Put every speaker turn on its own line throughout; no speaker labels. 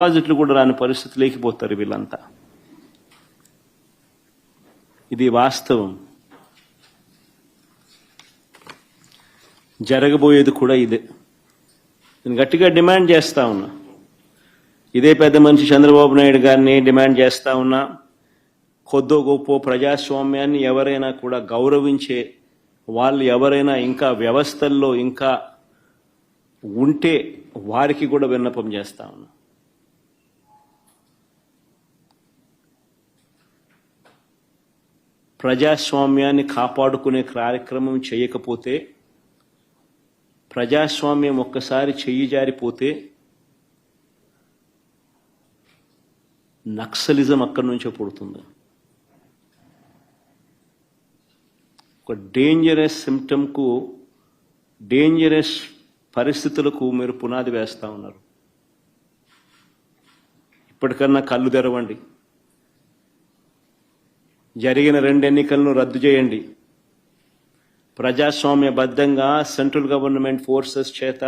డిపాజిట్లు కూడా రాని పరిస్థితి లేకపోతారు వీళ్ళంతా. ఇది వాస్తవం. జరగబోయేది కూడా ఇదే. నేను గట్టిగా డిమాండ్ చేస్తా ఉన్నా. ఇదే పెద్ద మనిషి చంద్రబాబు నాయుడు గారిని డిమాండ్ చేస్తా ఉన్నా. కొద్దో గొప్ప ప్రజాస్వామ్యాన్ని ఎవరైనా కూడా గౌరవించే వాళ్ళు ఎవరైనా ఇంకా వ్యవస్థల్లో ఇంకా ఉంటే వారికి కూడా విన్నపం చేస్తా ఉన్నా. ప్రజాస్వామ్యాన్ని కాపాడుకునే కార్యక్రమం చేయకపోతే ప్రజాస్వామ్యం ఒక్కసారి చెయ్యి జారిపోతే నక్సలిజం అక్కడి నుంచే పుడుతుంది. ఒక డేంజరస్ సిమ్టమ్కు డేంజరస్ పరిస్థితులకు మీరు పునాది వేస్తా ఉన్నారు. ఇప్పటికన్నా కళ్ళు తెరవండి. జరిగిన రెండు ఎన్నికలను రద్దు చేయండి. ప్రజాస్వామ్యబద్ధంగా సెంట్రల్ గవర్నమెంట్ ఫోర్సెస్ చేత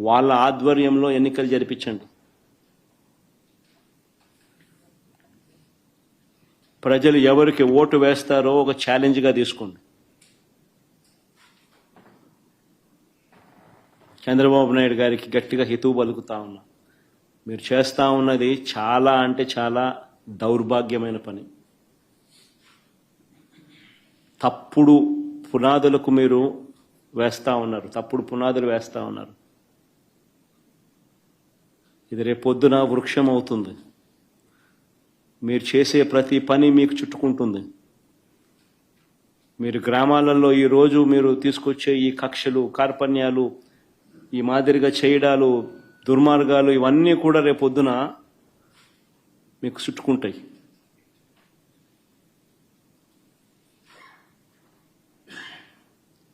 వాళ్ళ ఆధ్వర్యంలో ఎన్నికలు జరిపించండి. ప్రజలు ఎవరికి ఓటు వేస్తారో ఒక ఛాలెంజ్గా తీసుకోండి. చంద్రబాబు నాయుడు గారికి గట్టిగా హితువు పలుకుతా ఉన్నా. మీరు చేస్తా ఉన్నది చాలా అంటే చాలా దౌర్భాగ్యమైన పని. తప్పుడు పునాదులకు మీరు వేస్తూ ఉన్నారు. తప్పుడు పునాదులు వేస్తూ ఉన్నారు. ఇది రేపొద్దున వృక్షం అవుతుంది. మీరు చేసే ప్రతి పని మీకు చుట్టుకుంటుంది. మీరు గ్రామాలలో ఈరోజు మీరు తీసుకొచ్చే ఈ కక్షలు కార్పణ్యాలు ఈ మాదిరిగా చేయడాలు దుర్మార్గాలు ఇవన్నీ కూడా రేపొద్దున మీకు చుట్టుకుంటాయి.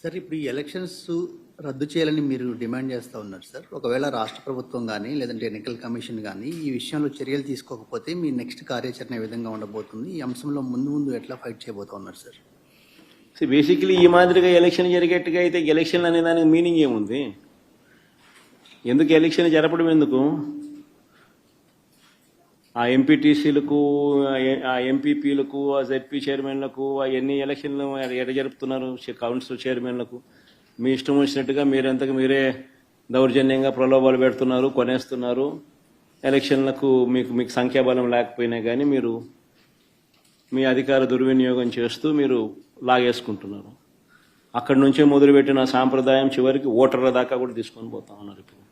సార్ ఇప్పుడు ఈ ఎలక్షన్స్ రద్దు చేయాలని మీరు డిమాండ్ చేస్తూ ఉన్నారు సార్. ఒకవేళ రాష్ట్ర ప్రభుత్వం కానీ లేదంటే ఎన్నికల కమిషన్ కానీ ఈ విషయంలో చర్యలు తీసుకోకపోతే మీ నెక్స్ట్ కార్యాచరణ ఏ విధంగా ఉండబోతుంది? ఈ అంశంలో ముందు ముందు ఎట్లా ఫైట్ చేయబోతున్నారు సార్?
సో బేసికలీ ఈ మాదిరిగా ఎలక్షన్ జరిగేట్టుగా అయితే ఎలక్షన్ అనే దానికి మీనింగ్ ఏముంది? ఎందుకు ఎలక్షన్ జరపడం ఎందుకు? ఆ ఎంపీటీసీలకు ఆ ఎంపీపీలకు ఆ జెడ్పీ చైర్మన్లకు ఆ ఎన్ని ఎలక్షన్లు ఎట జరుపుతున్నారు కౌన్సిల్ చైర్మన్లకు మీ ఇష్టం వచ్చినట్టుగా మీరంతకు మీరే దౌర్జన్యంగా ప్రలోభాలు పెడుతున్నారు కొనేస్తున్నారు. ఎలక్షన్లకు మీకు మీకు సంఖ్యాబలం లేకపోయినా కానీ మీరు మీ అధికార దుర్వినియోగం చేస్తూ మీరు లాగేసుకుంటున్నారు. అక్కడి నుంచే మొదలుపెట్టిన సాంప్రదాయం చివరికి ఓటర్ల దాకా కూడా తీసుకొని పోతా ఉన్నారు ఇప్పుడు.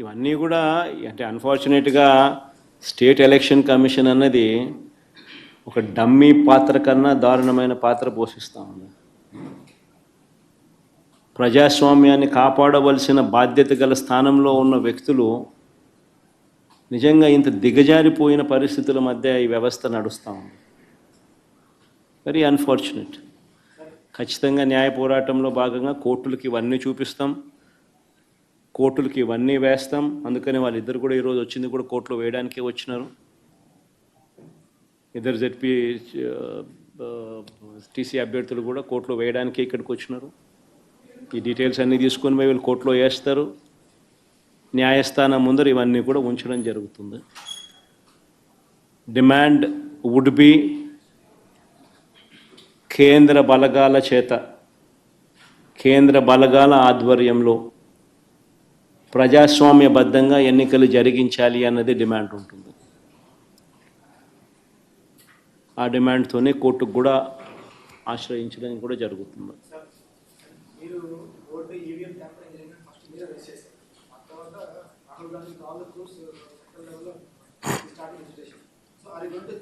ఇవన్నీ కూడా అంటే అన్ఫార్చునేట్గా స్టేట్ ఎలక్షన్ కమిషన్ అన్నది ఒక డమ్మీ పాత్ర కన్నా దారుణమైన పాత్ర పోషిస్తూ ఉంది. ప్రజాస్వామ్యాన్ని కాపాడవలసిన బాధ్యత గల స్థానంలో ఉన్న వ్యక్తులు నిజంగా ఇంత దిగజారిపోయిన పరిస్థితుల మధ్య ఈ వ్యవస్థ నడుస్తూ ఉంది. వెరీ అన్ఫార్చునేట్ ఖచ్చితంగా న్యాయ పోరాటంలో భాగంగా కోర్టులకి ఇవన్నీ చూపిస్తాం. కోర్టులకి ఇవన్నీ వేస్తాం. అందుకని వాళ్ళిద్దరు కూడా ఈరోజు వచ్చింది కూడా కోర్టులో వేయడానికే వచ్చినారు. ఇద్దరు జడ్పీ టీసీ అభ్యర్థులు కూడా కోర్టులో వేయడానికే ఇక్కడికి వచ్చినారు. ఈ డీటెయిల్స్ అన్నీ తీసుకొని పోయి వీళ్ళు కోర్టులో వేస్తారు. న్యాయస్థానం ముందర ఇవన్నీ కూడా ఉంచడం జరుగుతుంది. డిమాండ్ వుడ్ బి కేంద్ర బలగాల చేత కేంద్ర బలగాల ఆధ్వర్యంలో ప్రజాస్వామ్యబద్ధంగా ఎన్నికలు జరిగించాలి అన్నది డిమాండ్ ఉంటుంది. ఆ డిమాండ్తోనే కోర్టుకు కూడా ఆశ్రయించడం కూడా జరుగుతుంది.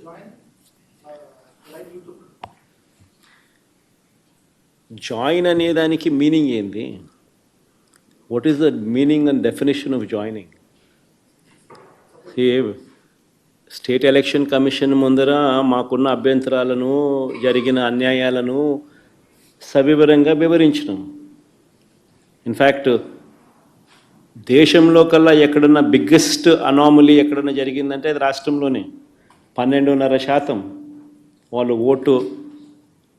జాయిన్ లైవ్ యూట్యూబ్
జాయిన్ అనే దానికి మీనింగ్ ఏంది? What is the meaning and definition of joining state election commission ముందర మాకున్న అభ్యంతరాలను జరిగిన అన్యాయాలను సవివరంగా వివరించినాం ఇన్ఫ్యాక్ట్ దేశంలో కల్లా ఎక్కడన్నా బిగ్గెస్ట్ అనామలీ ఎక్కడన్నా జరిగిందంటే అది రాష్ట్రంలోనే. పన్నెండున్నర శాతం వాళ్ళు ఓటు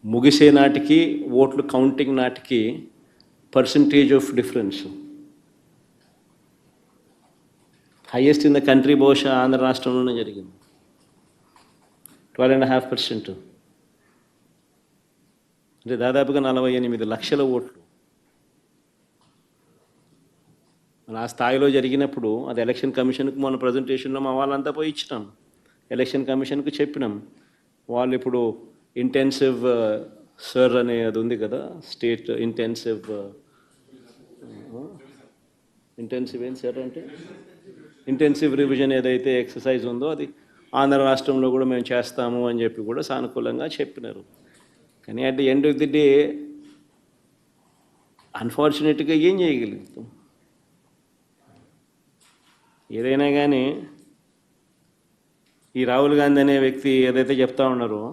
ముగిసే నాటికి ఓట్లు కౌంటింగ్ నాటికి percentage of difference highest in the country బహుశా ఆంధ్ర రాష్ట్రంలోనే జరిగింది. ట్వెల్వ్ అండ్ హాఫ్ పర్సెంట్ అంటే దాదాపుగా నలభై ఎనిమిది లక్షల ఓట్లు. ఆ స్థాయిలో జరిగినప్పుడు అది ఎలక్షన్ కమిషన్కు మన ప్రజెంటేషన్లో మా వాళ్ళంతా పోయి ఇచ్చినాం. ఎలక్షన్ కమిషన్కు చెప్పినాం. వాళ్ళు ఇప్పుడు ఇంటెన్సివ్ సర్ uh, అనే అది ఉంది కదా స్టేట్ ఇంటెన్సివ్ ఇంటెన్సివ్ ఏం సార్ అంటే? ఇంటెన్సివ్ రివిజన్ ఏదైతే ఎక్సర్సైజ్ ఉందో అది ఆంధ్ర రాష్ట్రంలో కూడా మేము చేస్తాము అని చెప్పి కూడా సానుకూలంగా చెప్పినారు. కానీ at the end of the day అన్ఫార్చునేట్గా ఏం చేయగలుగుతాం? ఏదైనా కానీ ఈ రాహుల్ గాంధీ అనే వ్యక్తి ఏదైతే చెప్తా ఉన్నారో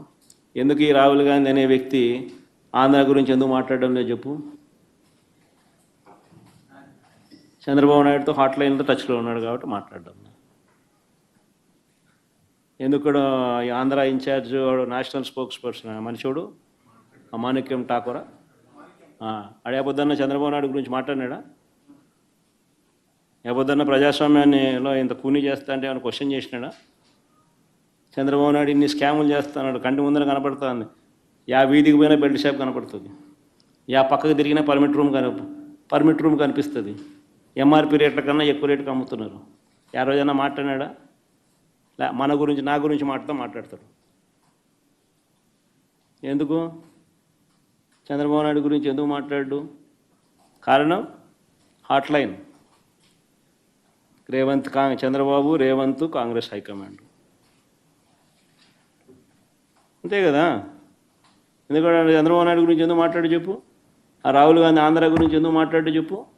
ఎందుకు ఈ రాహుల్ గాంధీ అనే వ్యక్తి ఆంధ్ర గురించి ఎందుకు మాట్లాడడం లేదు చెప్పు? చంద్రబాబు నాయుడుతో హాట్ లైన్లో టచ్లో ఉన్నాడు కాబట్టి మాట్లాడడం ఎందుకు ఈ ఆంధ్ర ఇన్ఛార్జ్ వాడు నేషనల్ స్పోక్స్ పర్సన్ మనిషోడు మాణిక్యం ఠాకూరా? అడే పొద్దున్న చంద్రబాబు నాయుడు గురించి మాట్లాడినాడా? ఏ పొద్దున్న ప్రజాస్వామ్యాన్నిలో ఇంత కూని చేస్తా అంటే ఏమైనా క్వశ్చన్ చేసినాడా? చంద్రబాబు నాయుడు ఇన్ని స్కాములు చేస్తున్నాడు కంటి ముందర కనపడుతుంది. యా వీధికి పోయినా బెల్ట్ షాప్ కనపడుతుంది. యా పక్కకు తిరిగినా పర్మిట్ రూమ్ కన పర్మిట్ రూమ్ కనిపిస్తుంది. ఎంఆర్పి రేట్ల కన్నా ఎక్కువ రేటుకు అమ్ముతున్నారు. ఆ రోజైనా మాట్లాడినాడా? లే మన గురించి నా గురించి మాట్లాడుతూ మాట్లాడతాడు. ఎందుకు? చంద్రబాబు నాయుడు గురించి ఎందుకు మాట్లాడు? కారణం? హాట్ లైన్ రేవంత్ కా చంద్రబాబు రేవంత్ కాంగ్రెస్ హైకమాండ్. అంతే కదా? ఎందుకంటే చంద్రబాబు నాయుడు గురించి ఎందుకు మాట్లాడు చెప్పు? ఆ రాహుల్ గాంధీ ఆంధ్ర గురించి ఎందుకు మాట్లాడు చెప్పు?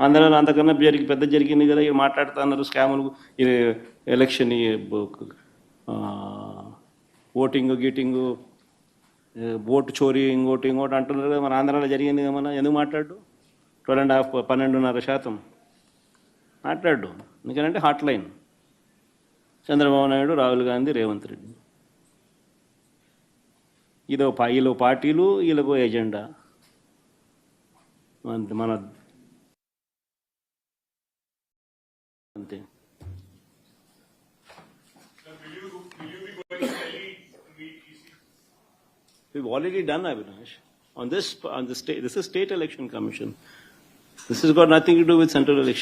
ఆంధ్రాలో అంతకన్నా జరిగి పెద్ద జరిగింది కదా ఇవి మాట్లాడుతున్నారు స్కాములు. ఇది ఎలక్షన్ ఈ ఓటింగ్ గీటింగ్ ఓటు చోరీ ఇంకోటి ఇంకోటి అంటున్నారు కదా మన ఆంధ్రాలో జరిగింది కదా మన ఎందుకు మాట్లాడు? ట్వెల్వ్ అండ్ హాఫ్ పన్నెండున్నర శాతం. మాట్లాడు. ఎందుకంటే హాట్ లైన్ చంద్రబాబు నాయుడు రాహుల్ గాంధీ రేవంత్ రెడ్డి. ఇదో పా- వీళ్ళు పార్టీలు వీళ్ళకు ఎజెండా మన- We've already done, Abhinash. On this, on the state, this is state election commission. This has got nothing to do with central election.